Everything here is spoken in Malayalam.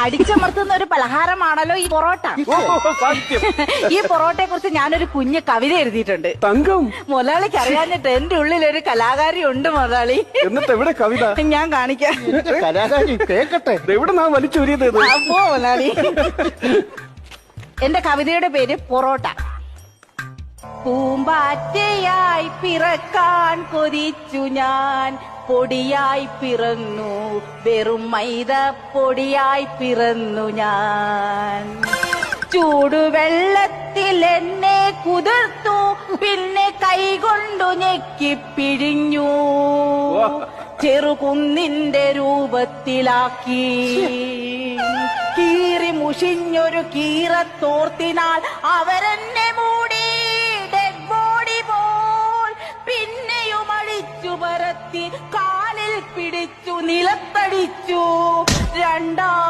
അടിച്ചമർത്തുന്ന ഒരു പലഹാരമാണല്ലോ ഈ പൊറോട്ട. ഈ പൊറോട്ടയെ കുറിച്ച് ഞാനൊരു കുഞ്ഞ് കവിത എഴുതിയിട്ടുണ്ട്. തങ്കം. മുതലാളിക്ക് അറിയാഞ്ഞിട്ട് എന്റെ ഉള്ളിൽ ഒരു കലാകാരി ഉണ്ട് മുതലാളി. എന്നിട്ട് എവിടെ കവിത? ഞാൻ കാണിക്കാം. കലാകാരി കേക്കട്ടെ. എവിടെ നാ വലിച്ചൊരിയത്? ഇത് അപ്പോ മുതലാളി. എന്റെ കവിതയുടെ പേര് പൊറോട്ട. പൂമ്പാറ്റയായി പിറക്കാൻ കൊതിച്ചു ഞാൻ. പൊടിയായി പിറന്നു. വെറും മൈദ പൊടിയായി പിറന്നു ഞാൻ. ചൂടുവെള്ളത്തിൽ എന്നെ കുതിർത്തു. പിന്നെ കൈകൊണ്ടു ഞെക്കി പിഴിഞ്ഞു. ചെറുകുന്നിന്റെ രൂപത്തിലാക്കി. കീറി മുഷിഞ്ഞൊരു കീറത്തോർത്തിനാൽ അവരെന്നെ പരത്തി കാലിൽ പിടിച്ചു നിലത്തടിച്ചു. രണ്ടാം